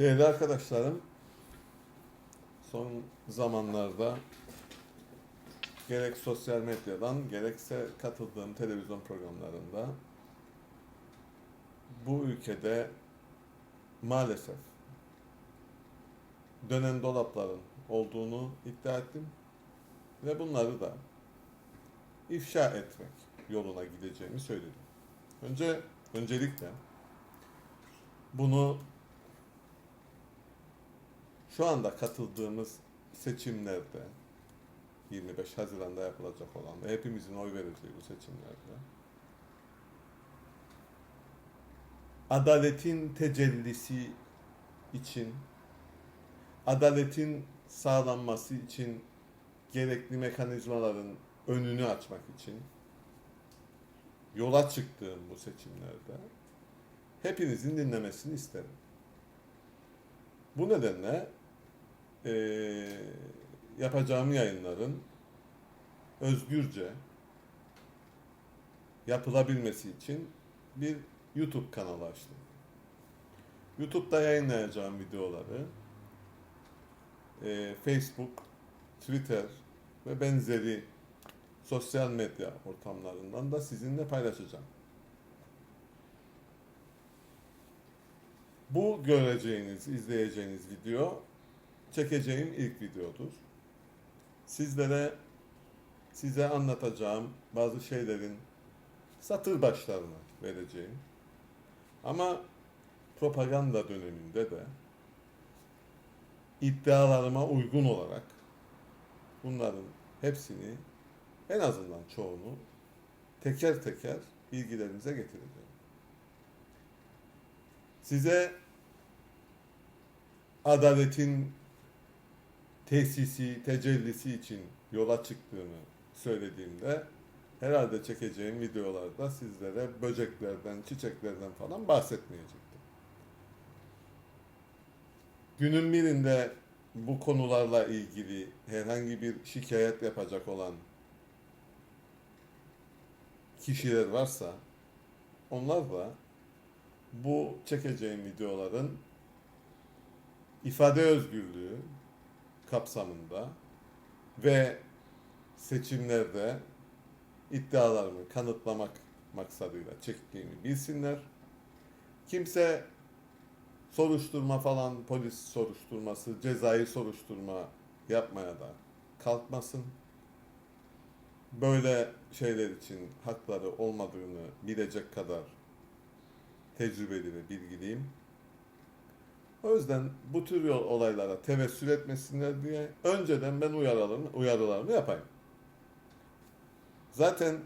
Değerli arkadaşlarım, son zamanlarda gerek sosyal medyadan gerekse katıldığım televizyon programlarında bu ülkede maalesef dönen dolapların olduğunu iddia ettim ve bunları da ifşa etmek yoluna gideceğimi söyledim. Önce öncelikle bunu şu anda katıldığımız seçimlerde 25 Haziran'da yapılacak olan ve hepimizin oy vereceği bu seçimlerde adaletin tecellisi için adaletin sağlanması için gerekli mekanizmaların önünü açmak için yola çıktığım bu seçimlerde hepinizin dinlemesini isterim. Bu nedenle eee, yapacağım yayınların özgürce yapılabilmesi için bir YouTube kanalı açtım. YouTube'da yayınlayacağım videoları eee, Facebook, Twitter ve benzeri sosyal medya ortamlarından da sizinle paylaşacağım. Bu göreceğiniz, izleyeceğiniz video çekeceğim ilk videodur. Sizlere size anlatacağım bazı şeylerin satır başlarını vereceğim. Ama propaganda döneminde de iddialarıma uygun olarak bunların hepsini en azından çoğunu teker teker bilgilerinize getireceğim. Size adaletin tesisi, tecellisi için yola çıktığını söylediğimde herhalde çekeceğim videolarda sizlere böceklerden, çiçeklerden falan bahsetmeyecektim. Günün birinde bu konularla ilgili herhangi bir şikayet yapacak olan kişiler varsa onlar da bu çekeceğim videoların ifade özgürlüğü kapsamında ve seçimlerde iddialarımı kanıtlamak maksadıyla çektiğimi bilsinler. Kimse soruşturma falan, polis soruşturması, cezai soruşturma yapmaya da kalkmasın. Böyle şeyler için hakları olmadığını bilecek kadar tecrübeli ve bilgiliyim. O yüzden bu tür yol olaylara tevessül etmesinler diye önceden ben uyarılarımı, uyarılarımı yapayım. Zaten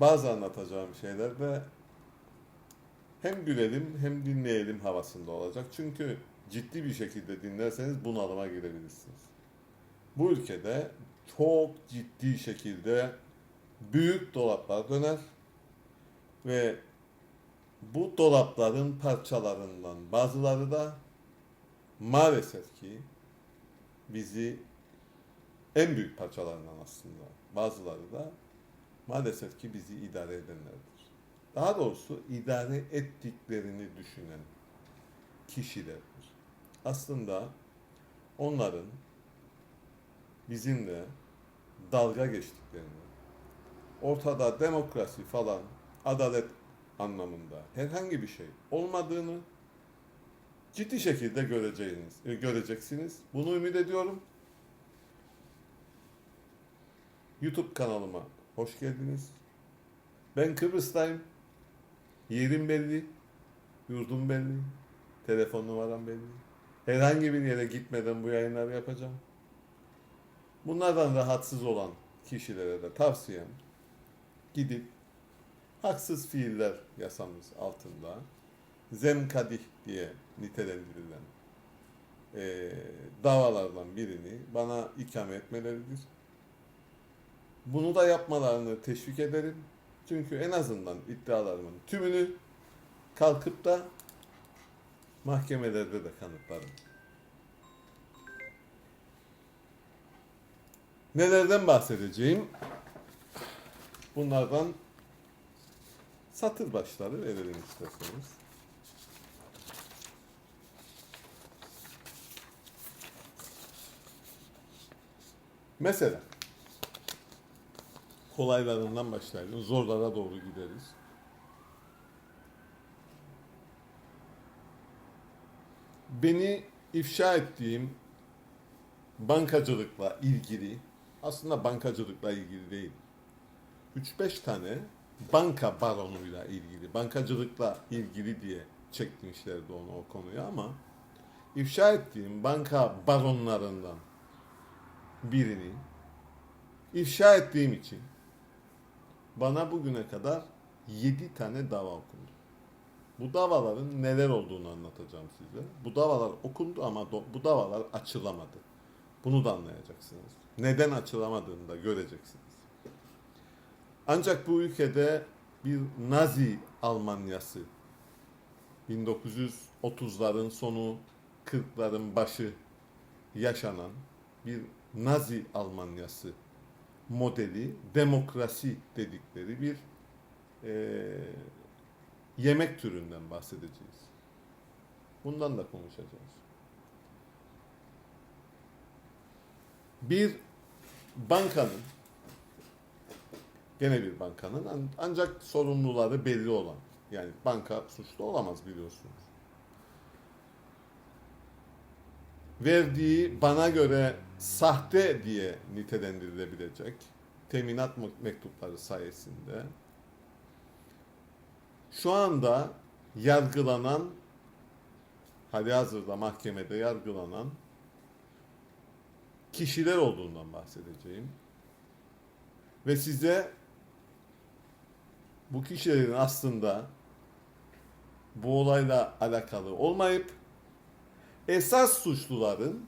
bazı anlatacağım şeyler de hem gülelim hem dinleyelim havasında olacak. Çünkü ciddi bir şekilde dinlerseniz bunalıma girebilirsiniz. Bu ülkede çok ciddi şekilde büyük dolaplar döner ve bu dolapların parçalarından bazıları da maalesef ki bizi en büyük parçalarından aslında bazıları da maalesef ki bizi idare edenlerdir. Daha doğrusu idare ettiklerini düşünen kişilerdir. Aslında onların bizimle dalga geçtiklerini, ortada demokrasi falan, adalet anlamında herhangi bir şey olmadığını ciddi şekilde göreceğiniz, e, göreceksiniz. Bunu ümit ediyorum. YouTube kanalıma hoş geldiniz. Ben Kıbrıs'tayım. Yerim belli, yurdum belli, telefon numaram belli. Herhangi bir yere gitmeden bu yayınları yapacağım. Bunlardan rahatsız olan kişilere de tavsiyem gidip haksız fiiller yasamız altında zemkadih diye nitelendirilen eee, davalardan birini bana ikame etmeleridir. Bunu da yapmalarını teşvik ederim. Çünkü en azından iddialarımın tümünü kalkıp da mahkemelerde de kanıtlarım. Nelerden bahsedeceğim? Bunlardan satır başları verelim isterseniz. Mesela kolaylarından başlayalım. Zorlara doğru gideriz. Beni ifşa ettiğim bankacılıkla ilgili aslında bankacılıkla ilgili değil. 3-5 tane banka baronuyla ilgili, bankacılıkla ilgili diye çekmişlerdi onu o konuyu ama ifşa ettiğim banka baronlarından birini ifşa ettiğim için bana bugüne kadar 7 tane dava okundu. Bu davaların neler olduğunu anlatacağım size. Bu davalar okundu ama bu davalar açılamadı. Bunu da anlayacaksınız. Neden açılamadığını da göreceksiniz. Ancak bu ülkede bir Nazi Almanyası 1930'ların sonu 40'ların başı yaşanan bir Nazi Almanyası modeli demokrasi dedikleri bir eee, yemek türünden bahsedeceğiz. Bundan da konuşacağız. Bir bankanın gene bir bankanın an- ancak sorumluları belli olan yani banka suçlu olamaz biliyorsunuz. Verdiği bana göre sahte diye nitelendirilebilecek teminat me- mektupları sayesinde şu anda yargılanan hali hazırda mahkemede yargılanan kişiler olduğundan bahsedeceğim. Ve size bu kişilerin aslında bu olayla alakalı olmayıp esas suçluların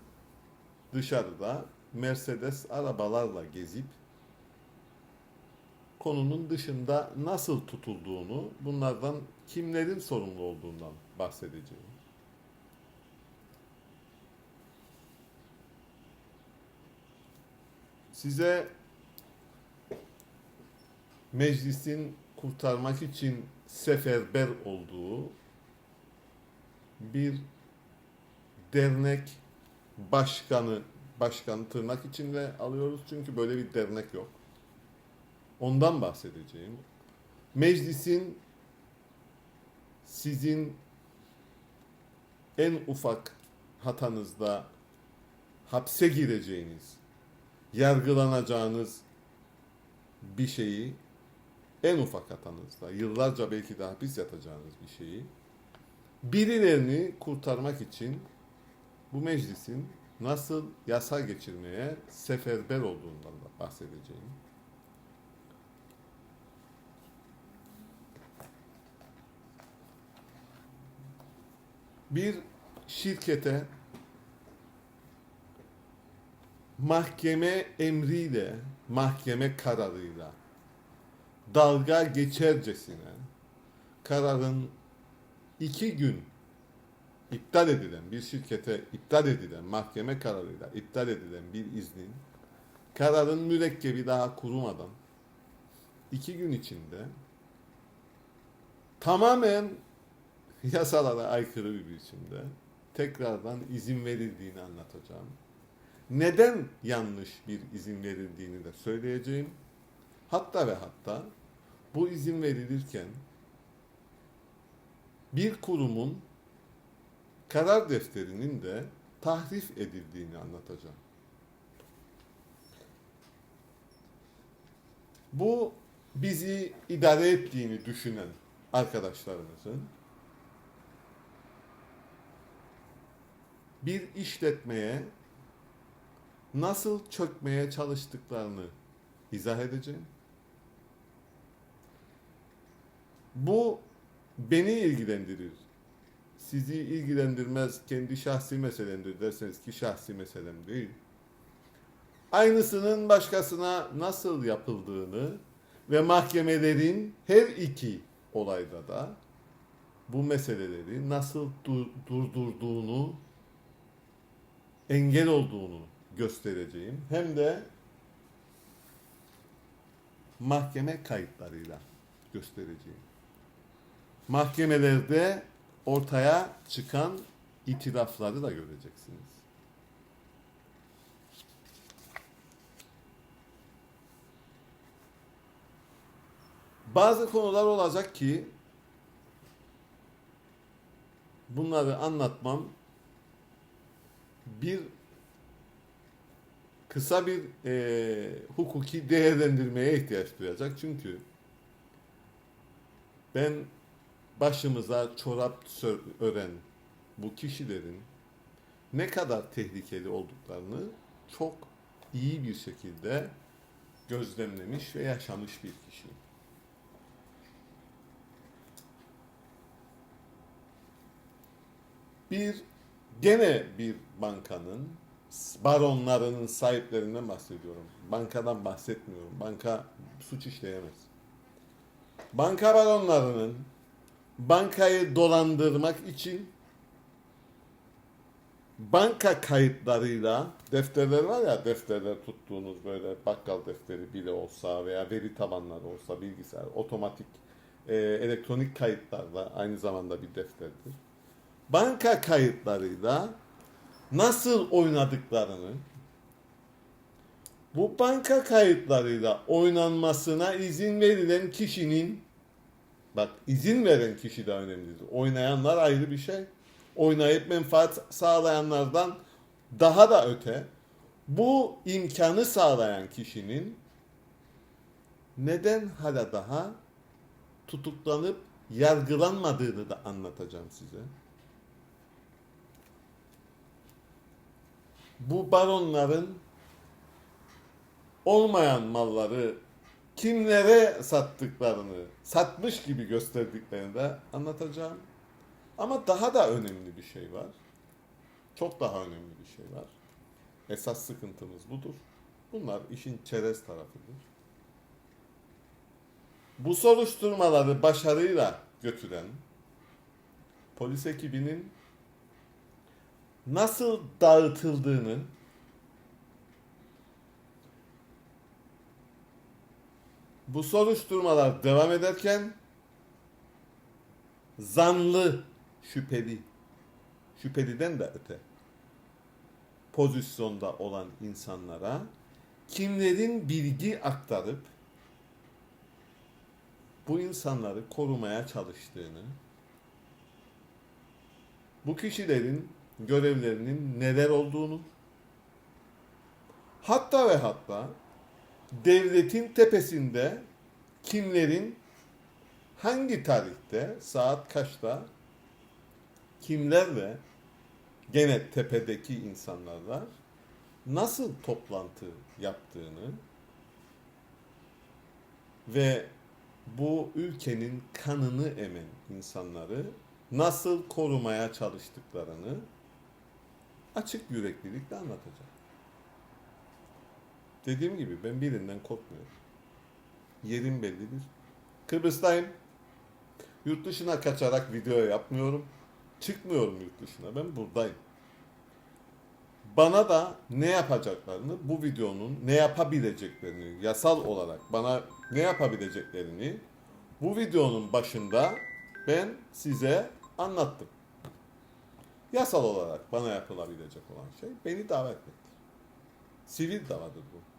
dışarıda Mercedes arabalarla gezip konunun dışında nasıl tutulduğunu, bunlardan kimlerin sorumlu olduğundan bahsedeceğim. Size meclisin kurtarmak için seferber olduğu bir dernek başkanı başkanı tırnak içinde alıyoruz çünkü böyle bir dernek yok. Ondan bahsedeceğim. Meclisin sizin en ufak hatanızda hapse gireceğiniz, yargılanacağınız bir şeyi en ufak hatanızda, yıllarca belki de hapis yatacağınız bir şeyi birilerini kurtarmak için bu meclisin nasıl yasa geçirmeye seferber olduğundan da bahsedeceğim. Bir şirkete mahkeme emriyle, mahkeme kararıyla dalga geçercesine kararın iki gün iptal edilen bir şirkete iptal edilen mahkeme kararıyla iptal edilen bir iznin kararın mürekkebi daha kurumadan iki gün içinde tamamen yasalara aykırı bir biçimde tekrardan izin verildiğini anlatacağım. Neden yanlış bir izin verildiğini de söyleyeceğim. Hatta ve hatta bu izin verilirken bir kurumun karar defterinin de tahrif edildiğini anlatacağım. Bu bizi idare ettiğini düşünen arkadaşlarımızın bir işletmeye nasıl çökmeye çalıştıklarını izah edeceğim. Bu beni ilgilendirir. Sizi ilgilendirmez, kendi şahsi meselemdir derseniz ki şahsi meselem değil. Aynısının başkasına nasıl yapıldığını ve mahkemelerin her iki olayda da bu meseleleri nasıl dur- durdurduğunu, engel olduğunu göstereceğim. Hem de mahkeme kayıtlarıyla göstereceğim. Mahkemelerde ortaya çıkan itilafları da göreceksiniz. Bazı konular olacak ki bunları anlatmam bir kısa bir e, hukuki değerlendirmeye ihtiyaç duyacak. Çünkü ben başımıza çorap ören bu kişilerin ne kadar tehlikeli olduklarını çok iyi bir şekilde gözlemlemiş ve yaşamış bir kişiyim. Bir gene bir bankanın baronlarının sahiplerinden bahsediyorum. Bankadan bahsetmiyorum. Banka suç işleyemez. Banka baronlarının bankayı dolandırmak için banka kayıtlarıyla defterler var ya defterler tuttuğunuz böyle bakkal defteri bile olsa veya veri tabanları olsa bilgisayar otomatik e, elektronik kayıtlarla aynı zamanda bir defterdir. Banka kayıtlarıyla nasıl oynadıklarını bu banka kayıtlarıyla oynanmasına izin verilen kişinin bak izin veren kişi de önemlidir. Oynayanlar ayrı bir şey. Oynayıp menfaat sağlayanlardan daha da öte bu imkanı sağlayan kişinin neden hala daha tutuklanıp yargılanmadığını da anlatacağım size. Bu baronların olmayan malları kimlere sattıklarını, satmış gibi gösterdiklerini de anlatacağım. Ama daha da önemli bir şey var. Çok daha önemli bir şey var. Esas sıkıntımız budur. Bunlar işin çerez tarafıdır. Bu soruşturmaları başarıyla götüren polis ekibinin nasıl dağıtıldığını bu soruşturmalar devam ederken zanlı şüpheli şüpheliden de öte pozisyonda olan insanlara kimlerin bilgi aktarıp bu insanları korumaya çalıştığını bu kişilerin görevlerinin neler olduğunu hatta ve hatta devletin tepesinde kimlerin hangi tarihte saat kaçta kimlerle gene tepedeki insanlarla nasıl toplantı yaptığını ve bu ülkenin kanını emen insanları nasıl korumaya çalıştıklarını açık yüreklilikle anlatacağım. Dediğim gibi ben birinden korkmuyorum. Yerim bellidir. Kıbrıs'tayım. Yurt dışına kaçarak video yapmıyorum. Çıkmıyorum yurt dışına. Ben buradayım. Bana da ne yapacaklarını, bu videonun ne yapabileceklerini, yasal olarak bana ne yapabileceklerini bu videonun başında ben size anlattım. Yasal olarak bana yapılabilecek olan şey beni davet etmektir. Sivil davadır bu.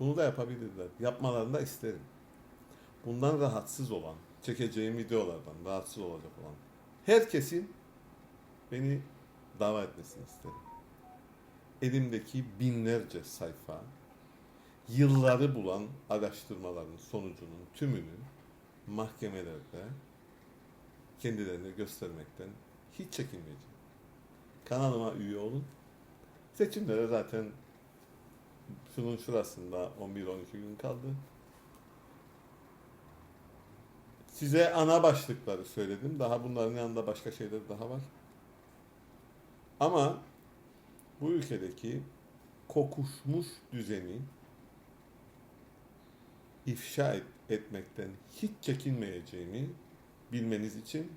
Bunu da yapabilirler. Yapmalarını da isterim. Bundan rahatsız olan, çekeceğim videolardan rahatsız olacak olan herkesin beni dava etmesini isterim. Elimdeki binlerce sayfa, yılları bulan araştırmaların sonucunun tümünü mahkemelerde kendilerine göstermekten hiç çekinmeyeceğim. Kanalıma üye olun. Seçimlere zaten şunun şurasında 11-12 gün kaldı. Size ana başlıkları söyledim. Daha bunların yanında başka şeyler daha var. Ama bu ülkedeki kokuşmuş düzeni ifşa et, etmekten hiç çekinmeyeceğimi bilmeniz için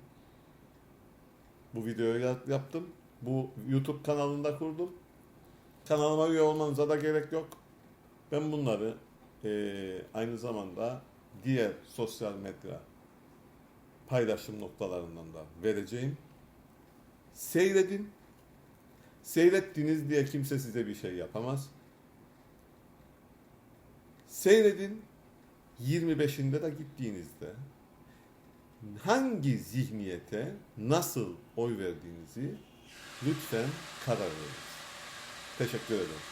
bu videoyu yap- yaptım. Bu YouTube kanalında kurdum. Kanalıma üye olmanıza da gerek yok. Ben bunları eee, aynı zamanda diğer sosyal medya paylaşım noktalarından da vereceğim. Seyredin. Seyrettiniz diye kimse size bir şey yapamaz. Seyredin. 25'inde de gittiğinizde hangi zihniyete nasıl oy verdiğinizi lütfen karar veriniz. Teşekkür ederim.